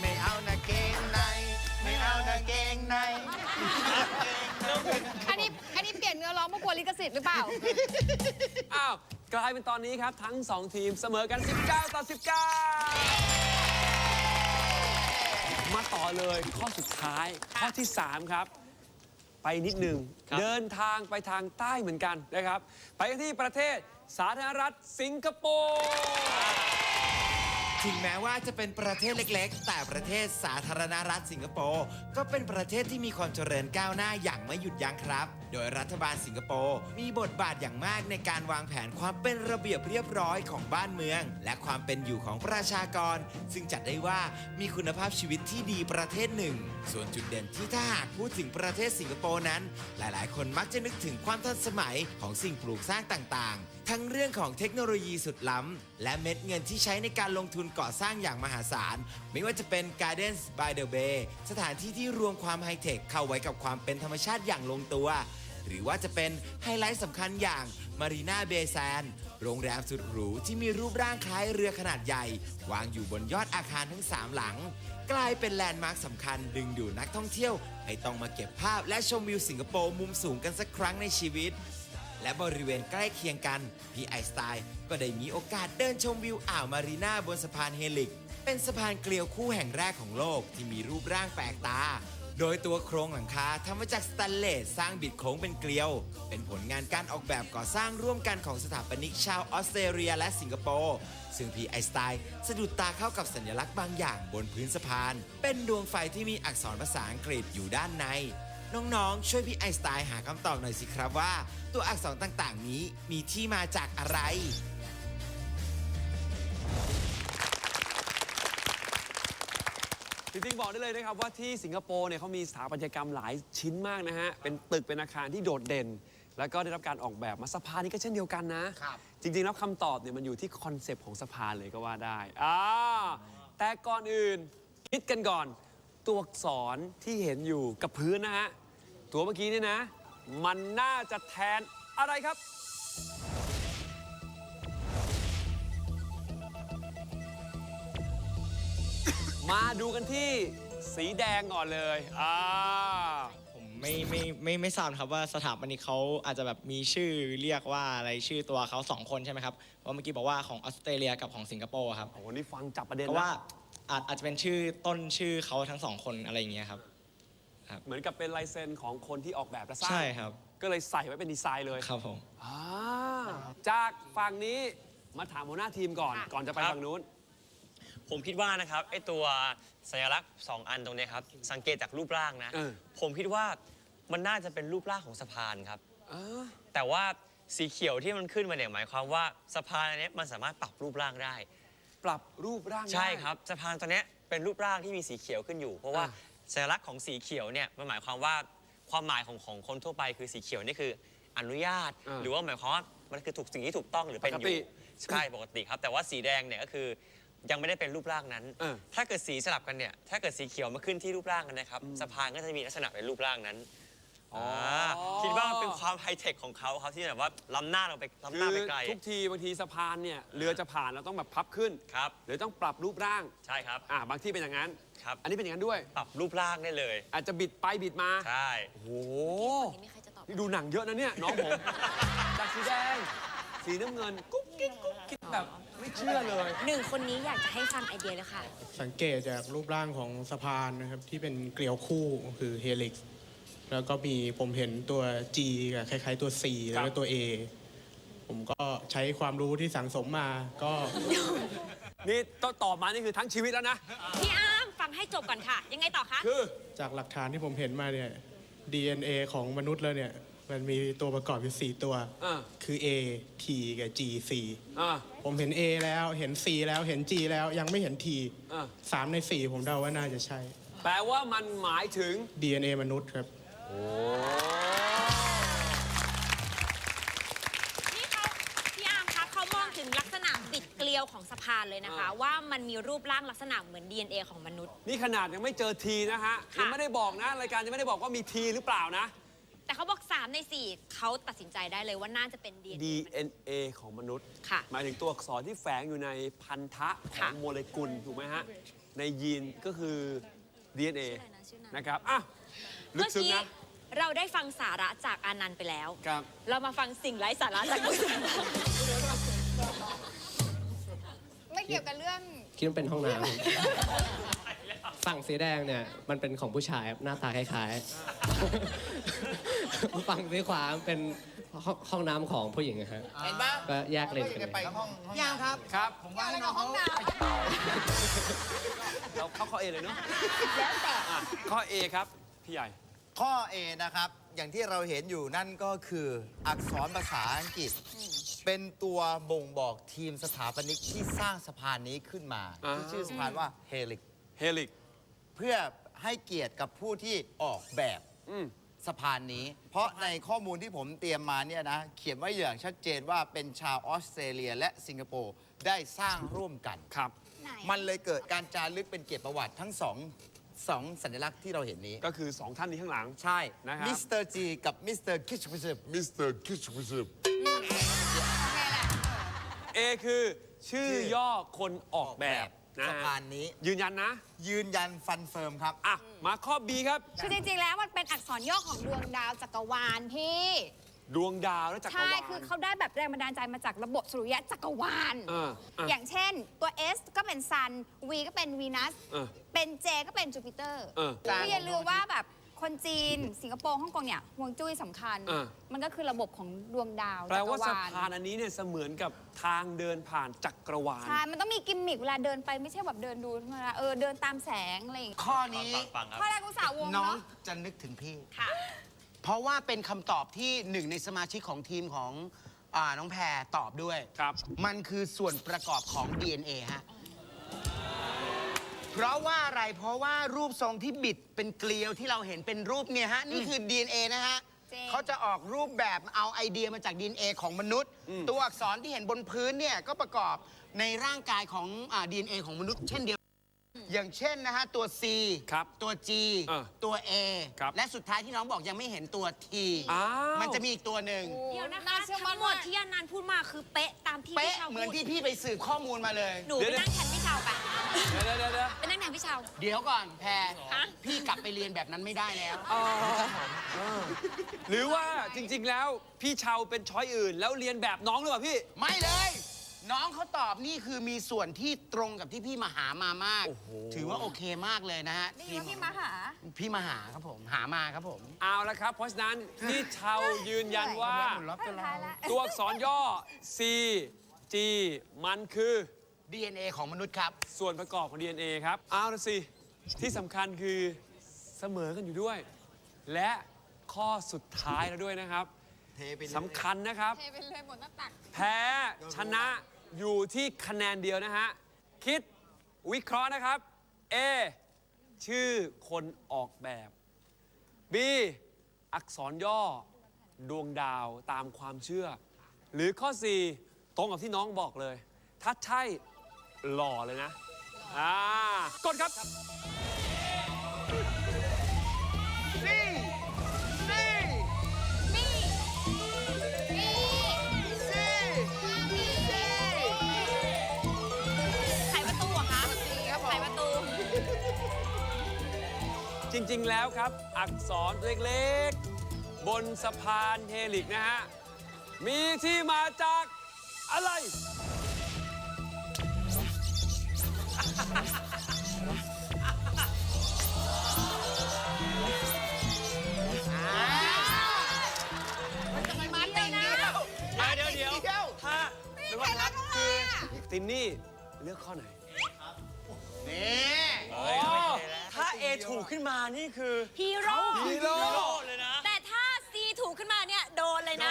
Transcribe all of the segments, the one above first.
ไม่เอานะเกงใน ไม่เอานะเกงใน อันนี้อันนี้เปลี่ยนเนื้อร้องเพราะกลัวลิขสิทธิ์หรือเปล่า อ้าว กลายเป็นตอนนี้ครับ ทั้ง 2 ทีมเสมอกัน 19 ต่อ 19 มาต่อเลยข้อสุดท้าย ข้อที่ 3 ครับ ไปนิดหนึ่งเดินทางไปทางใต้เหมือนกันนะครับ ไปกันที่ประเทศสาธารณรัฐสิงคโปร์ถึงแม้ว่าจะเป็นประเทศเล็กๆ แต่ประเทศสาธารณรัฐสิงคโปร์ก็เป็นประเทศที่มีความเจริญก้าวหน้าอย่างไม่หยุดยั้งครับโดยรัฐบาลสิงคโปร์มีบทบาทอย่างมากในการวางแผนความเป็นระเบียบเรียบร้อยของบ้านเมือง และความเป็นอยู่ของประชากร ซึ่งจัดได้ว่ามีคุณภาพชีวิตที่ดีประเทศหนึ่ง ส่วนจุดเด่นที่ถ้าหากพูดถึงประเทศสิงคโปร์นั้น หลายๆ คนมักจะนึกถึงความทันสมัยของสิ่งปลูกสร้างต่างๆ ทั้งเรื่องของเทคโนโลยีสุดล้ำ และเม็ดเงินที่ใช้ในการลงทุนก่อสร้างอย่างมหาศาล ไม่ว่าจะเป็น Gardens by the Bay สถานที่ที่รวมความไฮเทคเข้าไว้กับความเป็นธรรมชาติอย่างลงตัว หรือว่าจะเป็นไฮไลท์สำคัญอย่าง Marina Bay Sands โรงแรมสุดหรูที่มีรูปร่างคล้ายเรือขนาดใหญ่ วางอยู่บนยอดอาคารทั้ง 3 หลัง กลายเป็นแลนด์มาร์คสำคัญดึงดูดนักท่องเที่ยว ให้ต้องมาเก็บภาพและชมวิวสิงคโปร์มุมสูงกันสักครั้งในชีวิต และบริเวณใกล้เคียงกันพี่ไอสไตล์ก็ได้มีโอกาสเดินชมวิวอ่าวมารีนาบนสะพานเฮลิก เป็นสะพานเกลียวคู่แห่งแรกของโลกที่มีรูปร่างแปลกตา โดยตัวโครงหลังคาทำมาจากสแตนเลสสร้างบิดโค้งเป็นเกลียว เป็นผลงานการออกแบบก่อสร้างร่วมกันของสถาปนิกชาวออสเตรเลียและสิงคโปร์ ซึ่งพี่ไอสไตล์สะดุดตาเข้ากับสัญลักษณ์บางอย่างบนพื้นสะพาน เป็นดวงไฟที่มีอักษรภาษาอังกฤษอยู่ด้านใน น้องๆ ช่วยพี่ไอน์สไตล์หาคำตอบหน่อยสิครับว่า ตัวอักษรต่างๆ นี้มีที่มาจากอะไร จริงๆบอกได้เลยนะครับว่าที่สิงคโปร์เนี่ยเขามีสถาปัตยกรรมหลายชิ้นมากนะฮะ เป็นตึกเป็นอาคารที่โดดเด่น แล้วก็ได้รับการออกแบบมาสะพานนี้ก็เช่นเดียวกันนะจริงๆแล้วคำตอบเนี่ยมันอยู่ที่คอนเซปต์ของสะพานเลยก็ว่าได้อ่าแต่ก่อนอื่นคิดกันก่อน ตัวอักษรที่เห็นอยู่กับพื้นนะฮะ ตัวเมื่อกี้นี่นะ มันน่าจะแทนอะไรครับ มาดูกันที่สีแดงก่อนเลยอ่าผมไม่ไม่ไม่ไม่ทราบนะครับว่าสถาปนิกเขาอาจจะแบบมีชื่อเรียกว่าอะไรชื่อตัวเขาสองคนใช่ไหมครับเพราะเมื่อกี้บอกว่าของออสเตรเลียกับของสิงคโปร์ครับโอ้โหนี่ฟังจับประเด็นเพราะว่าแล้วอาจอาจจะเป็นชื่อต้นชื่อเขาทั้งสองคนอะไรอย่างเงี้ยครับ เหมือนกับเป็นลายเซ็นของคนที่ออกแบบและสร้างใช่ครับ ก็เลยใส่ไว้เป็นดีไซน์เลยครับผม อ่าจากฝั่งนี้มาถามหัวหน้าทีมก่อนค่ะก่อนจะไปครับฝั่งนู้น ผมคิดว่านะครับไอตัวสัญลักษณ์ 2 อันตรงเนี้ยครับ สังเกตจากรูปร่างนะ เออ ผมคิดว่ามันน่าจะเป็นรูปร่างของสะพานครับอ่าแต่ว่าสีเขียวที่มันขึ้นมาเนี่ยหมายความว่าสะพานอันเนี้ยมันสามารถปรับรูปร่างได้ ปรับรูปร่างได้ ใช่ครับสะพานตัวเนี้ยเป็นรูปร่างที่มีสีเขียวขึ้นอยู่ เพราะว่าอ่าสัญลักษณ์ของสีเขียวเนี่ยมันหมายความว่าความหมายของของคนทั่วไปคือสีเขียวนี่คืออนุญาตหรือว่าหมายความว่ามันคือถูกสิ่งที่ถูกต้องหรือเป็นอปกติ ยู่ใช่ปกติครับ แต่ว่าสีแดงเนี่ยก็คือ ยังไม่ได้เป็นรูปร่างนั้น เออ ถ้าเกิดสีสลับกันเนี่ย ถ้าเกิดสีเขียวมาขึ้นที่รูปร่างกันนะครับ สะพานก็จะมีลักษณะเป็นรูปร่างนั้นอ๋อาคิดว่ามันเป็นความไฮเทคของเขาครับที่แบบว่าล้ำหน้าเราไปล้ำหคืน้าอไปไกลทุกทีบางทีสะพานเนี่ยเรือจะผ่านเราต้องแบบพับขึ้น ครับ หรือต้องปรับรูปร่าง ใช่ครับ อ่าบางที่เป็นอย่างนั้น ครับ อันนี้เป็นอย่างนั้นด้วย ปรับรูปร่างได้เลย อาจจะบิดไปบิดมา ใช่ โอ้โห นี่ไม่ใครจะตอบนี่ดูหนังเยอะนะเนี่ย น้องผม จากสีแดง สีน้ำเงิน กุ๊กกิ๊กกุ๊กกิ๊กแบบ ไม่เชื่อเลย หนึ่งคนนี้อยากจะให้ฟังไอเดียเลยค่ะ สังเกตจากรูปร่างของสะพานนะครับ ที่เป็นเกลียวคู่คือเฮลิกซ์แล้วก็มีผมเห็นตัว G กับคล้ายๆตัว C แล้วก็ตัว A ผมก็ใช้ความรู้ที่สั่งสมมาก็นี่ต้องตอบมานี่คือทั้งชีวิตแล้วนะ พี่อาร์มฟังให้จบก่อนค่ะ ยังไงต่อคะ คือ จากหลักฐานที่ผมเห็นมาเนี่ย DNA ของมนุษย์แล้วเนี่ย มันมีตัวประกอบอยู่ 4 ตัว อ่าคือ A T กับ G C อ่า ผมเห็น A แล้วเห็น C แล้วเห็น G แล้วยังไม่เห็น T อ่าสามใน4ผมเดาว่าน่าจะใช่ แปลว่ามันหมายถึง DNA มนุษย์ครับ นี่เขาพี่อาร์มคะเขามองถึงลักษณะบิดเกลียวลียวของสะพานเลยนะคะ ว่ามันมีรูปร่างลักษณะเหมือน DNA ของมนุษย์ นี่ขนาดยังไม่เจอทีนะฮะ ค่ะ ยังไม่ได้บอกนะ รายการยังไม่ได้บอกว่ามีทีหรือเปล่านะ แต่เขาบอก 3 ใน 4 เขาตัดสินใจได้เลยว่าน่าจะเป็น DNA DNA ของมนุษย์ ค่ะ หมายถึงตัวอักษรที่แฝงอยู่ในพันธะขอค่ะ งโมเลกุล ถูกไหมฮะ ในยีนก็คือ DNA ชื่ออะไรนะชื่อนามนะครับอะลึเมื่กอซึ้งกี้นะ เราได้ฟังสาระจากอานันต์ไปแล้ว ครับ เรามาฟังสิ่งไร้สาระจากคุณ ไม่เกี่ยวกับเรื่อง คิดว่าเป็นห้องน้ำ ฝั่งสีแดงเนี่ย มันเป็นของผู้ชายครับหน้าตาคล้ายๆ ฝั่งสีขวาเป็นห้องห้องน้ำของผู้หญิงนะฮะ เห็นปะก็แยกเลนกันเลยยังครับ ครับ ผมว่าให้น้องเขาเราเข้าข้อ A เลยเนาะอะข้อ A ครับ พี่ใหญ่ ข้อ A นะครับ อย่างที่เราเห็นอยู่นั่นก็คืออักษรภาษาอังกฤษ เป็นตัวบ่งบอกทีมสถาปนิกที่สร้างสะพานนี้ขึ้นมาอ่า ที่ชื่อสะพานว่าเฮลิก เฮลิก เพื่อให้เกียรติกับผู้ที่ออกแบบ อืม สะพานนี้ เพราะในข้อมูลที่ผมเตรียมมาเนี่ยนะเขียนไว้อย่างชัดเจนว่าเป็นชาวออสเตรเลีย และสิงคโปร์ได้สร้างร่วมกัน ครับมันเลยเกิดการจารึกเป็นเกียรติประวัติทั้งสองสองสัญลักษณ์ที่เราเห็นนี้ ก็คือ 2 ท่านนี้ข้างหลัง ใช่นะครับ มิสเตอร์จีกับมิสเตอร์คิชพิซมิสเตอร์คิชพิซ A คือชื่อย่อคนออกแบบ นะสะฮะพานนี้ ยืนยันนะยืนยันฟันเฟิร์มครับ อะมาข้อ B ครับ คือจริงๆ แล้วมันเป็นอักษรย่อของดวงดาวจักรวาลพี่ ดวงดาวและจักรใช่วาลคือเขาได้แบบแรงบันดาลใจมาจากระบบสุริยะจักรวาล เอออะอย่างเช่นตัว S ก็เป็นซัน V ก็เป็นวีนัส เออเป็น J ก็เป็นจูปิเตอร์เออ คืออย่าลืมว่าแบบ คนจีน สิงคโปร์ฮ่องกงเนี่ยห่วงจุ้ยสำคัญเออมันก็คือระบบของดวงดาวแปลว่าจัสะกรลพานอันนี้เนี่ยเสมือนกับทางเดินผ่านจักรวาล ใช่ มันต้องมีกิมมิคเวลาเดินไปไม่ใช่แบบเดินดูธรรมดาเออเดินตามแสงอะไรอย่างเงี้ยข้อนี้ฟังครับ ข้อแรกอุตสาหวงน้องเนาะจะนึกถึงพี่ ค่ะ เพราะว่าเป็นคำตอบที่หนึ่งในสมาชิกของทีมของอาน้องแพรตอบด้วย ครับ มันคือส่วนประกอบของ DNA ฮะ เพราะว่าอะไรเพราะว่ารูปทรงที่บิดเป็นเกลียวที่เราเห็นเป็นรูปเนี่ยฮะ นี่คือ DNA นะฮะจริง เขาจะออกรูปแบบเอาไอเดียมาจาก DNA ของมนุษย์ ตัวอักษรที่เห็นบนพื้นเนี่ยก็ประกอบในร่างกายของอ่า DNA ของมนุษย์เช่นเดียว อย่างเช่นนะฮะ ตัว C ครับตัว G เออตัว A ครับและสุดท้ายที่น้องบอกยังไม่เห็นตัว T อ้าว มันจะมีอีกตัวหนึ่งเดี๋ยวนะคะน่าเชื่อมั่ทั้นงหมดมาก ที่อานันต์พูดมาคือเป๊ะตามที่เป๊ะพี่ชาวเหมือนพูดที่พี่ไปสืบข้อมูลมาเลย หนูไปนั่งแทนพี่ชาวไปเดี๋ยวเดี๋ยวเดี๋ยวเดี๋ยวไปนั่งแทนพี่ชาว เดี๋ยวก่อนแพรฮะ พี่กลับไปเรียนแบบนั้นไม่ได้แล้วหรือว่าจริงๆแล้วพี่เชาเป็นช้อยอื่น แล้วเรียนแบบน้องหรือเปล่าพี่ ไม่เลย น้องเขาตอบนี่คือมีส่วนที่ตรงกับที่พี่มาหามามาก ถือว่าโอเคมากเลยนะฮะได้ยินว่าพี่มาหา พี่มาหาครับผมหามาครับผมเอาละครับ เพราะฉะนั้นพี่เชายืนยันว่าสุดท้ายแล้วตัวอักษรย่อ C G มันคือ DNA ของมนุษย์ครับ ส่วนประกอบของ DNA ครับเอาละสิ ที่สำคัญคือเสมอกันอยู่ด้วย และข้อสุดท้ายแล้วด้วยนะครับเทไปเลยสำคัญนะครับ เทไปเลยหมดหน้าตัก แพ้ชนะ อยู่ที่คะแนนเดียวนะฮะ คิดวิเคราะห์นะครับ A ชื่อคนออกแบบ B อักษรย่อ ดวงดาวตามความเชื่อ หรือข้อ 4 ตรงกับที่น้องบอกเลย ถ้าใช่หล่อเลยนะ อ่ากดครับ จริงๆแล้วครับ อักษรเล็กๆ บนสะพานเฮลิกนะฮะ มีที่มาจากอะไร มันเดียวนะเดี๋ยวเดี๋ยวเดี๋ยวถ้าหรือว่าครับคือตินนี่เลือกข้อไหน นี่ถ้า A ถูกขึ้นมานี่คือฮีโร่ฮีโร่เลยนะ แต่ถ้า C ถูกขึ้นมาเนี่ย โดนเลยนะ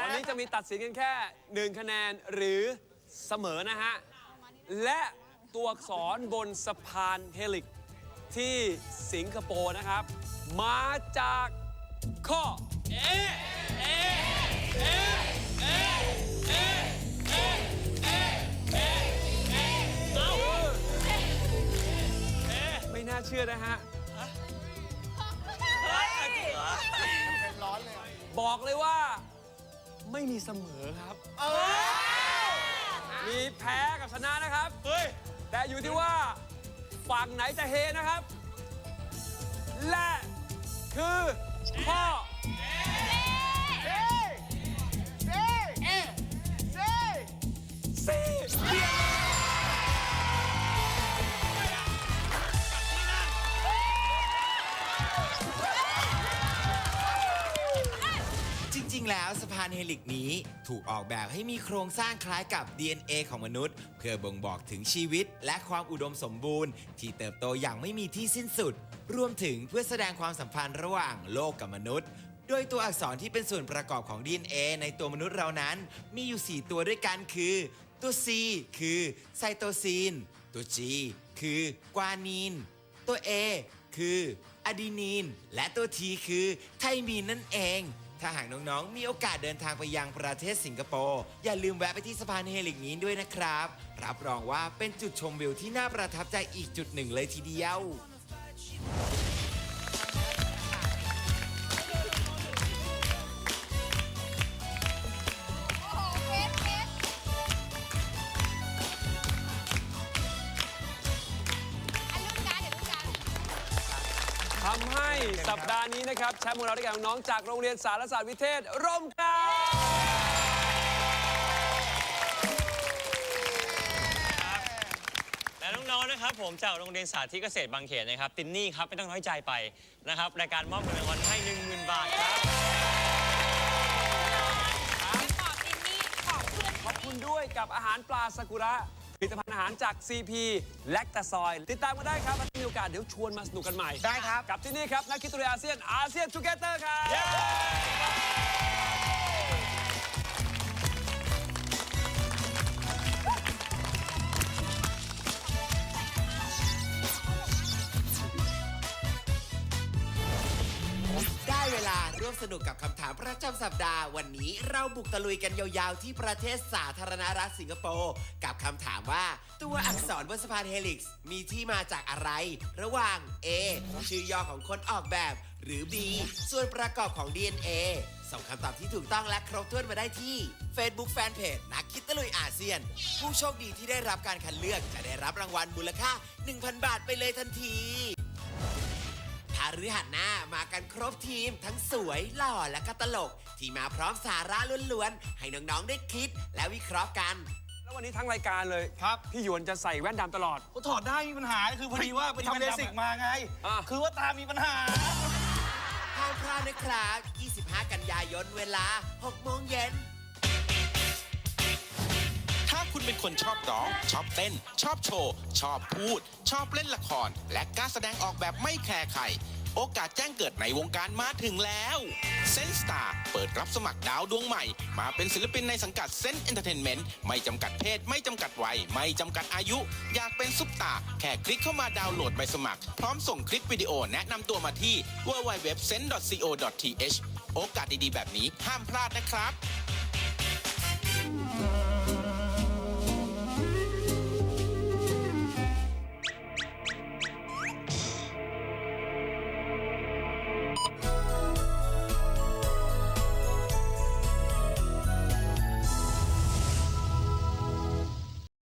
วันนี้จะมีตัดสินกันแค่หนึ่งคะแนนหรือเสมอนะฮะ และตัวอักษรบนสะพานเฮลิก ที่สิงคโปร์นะครับ มาจากข้อ A A A A A A ชื่อนะฮะบอกเลยว่า ไม่มีเสมอครับมีแพ้กับชนะนะครับแต่อยู่ที่ว่าฝั่งไหนจะเฮนะครับ และคือข้อสี่ แล้วสะพานเฮลิกนี้ถูกออกแบบให้มีโครงสร้างคล้ายกับ DNA ของมนุษย์ เพื่อบ่งบอกถึงชีวิต และความอุดมสมบูรณ์ ที่เติบโตอย่างไม่มีที่สิ้นสุด รวมถึงเพื่อแสดงความสัมพันธ์ระหว่างโลกกับมนุษย์ โดยตัวอักษรที่เป็นส่วนประกอบของ DNA ในตัวมนุษย์เรานั้น มีอยู่ 4 ตัวด้วยกันคือ ตัว C คือไซโตซีน ตัว G คือกวานีน ตัว A คืออะดีนีน และตัว T คือไทมีนนั่นเอง ถ้าหากน้องๆ มีโอกาสเดินทางไปยังประเทศสิงคโปร์ อย่าลืมแวะไปที่สะพานเฮลิกนี้ด้วยนะครับ รับรองว่าเป็นจุดชมวิวที่น่าประทับใจอีกจุดหนึ่งเลยทีเดียว สัปดาห์นี้นะครับแชมป์ของเราได้แก่น้องๆจากโรงเรียนสารศาสตร์วิเทศ ร่มเกล้าและน้องๆนะครับผมจากโรงเรียนสาธิตเกษตรบางเขนนะครับตินนี่ครับไม่ต้องน้อยใจไปนะครับรายการมอบเงินรางวัลให้10,000 บาทครับขอบตินนี่ขอบเพื่อนขอบคุณด้วยกับอาหารปลาซากุระ ผลิตภัณฑ์อาหารจาก CP แลคตาซอย ติดตามกันได้ครับถ้ามีโอกาสเดี๋ยวชวนมาสนุกกันใหม่ ได้ครับ กับที่นี่ครับนักคิดตัวเลขอาเซียนอาเซียนทูเกเตอร์ครับ ร่วมสนุกกับคำถามประจำสัปดาห์ วันนี้เราบุกตะลุยกันยาวๆ ที่ประเทศสาธารณรัฐสิงคโปร์กับคำถามว่า ตัวอักษรบนสะพานเฮลิกซ์มีที่มาจากอะไร ระหว่าง A ชื่อย่อของคนออกแบบ หรือ B ส่วนประกอบของ DNA ส่งคำตอบที่ถูกต้องและครบถ้วนมาได้ที่ Facebook Fanpage นักคิดตะลุยอาเซียน ผู้โชคดีที่ได้รับการคัดเลือกจะได้รับรางวัลมูลค่า 1,000 บาทไปเลยทันที ฤหัสหน้ามากันครบทีม ทั้งสวยหล่อและก็ตลก ที่มาพร้อมสาระล้วนๆ ให้น้องๆได้คิดและวิเคราะห์กัน แล้ววันนี้ทั้งรายการเลยครับ พี่หยวนจะใส่แว่นดำตลอด ก็ถอดได้มีปัญหาคือพอดีว่าไปทำเลสิกมาไง อะ คือว่าตามีปัญหา ห้ามพลาดนะครับ 25 กันยายนเวลา 6 โมงเย็น ถ้าคุณเป็นคนชอบร้อง ชอบเต้น ชอบโชว์ ชอบพูด ชอบเล่นละคร และกล้าแสดงออกแบบไม่แคร์ใคร โอกาสแจ้งเกิดในวงการมาถึงแล้วเซนสตาร์เปิดรับสมัครดาวดวงใหม่ มาเป็นศิลปินในสังกัดเซนเอนเตอร์เทนเมนต์ไม่จำกัดเพศ ไม่จำกัดวัย ไม่จำกัดอายุ อยากเป็นซุปตาร์แค่คลิกเข้ามาดาวน์โหลดใบสมัคร พร้อมส่งคลิปวิดีโอแนะนำตัวมาที่ www.sen.co.th โอกาสดีๆ แบบนี้ห้ามพลาดนะครับ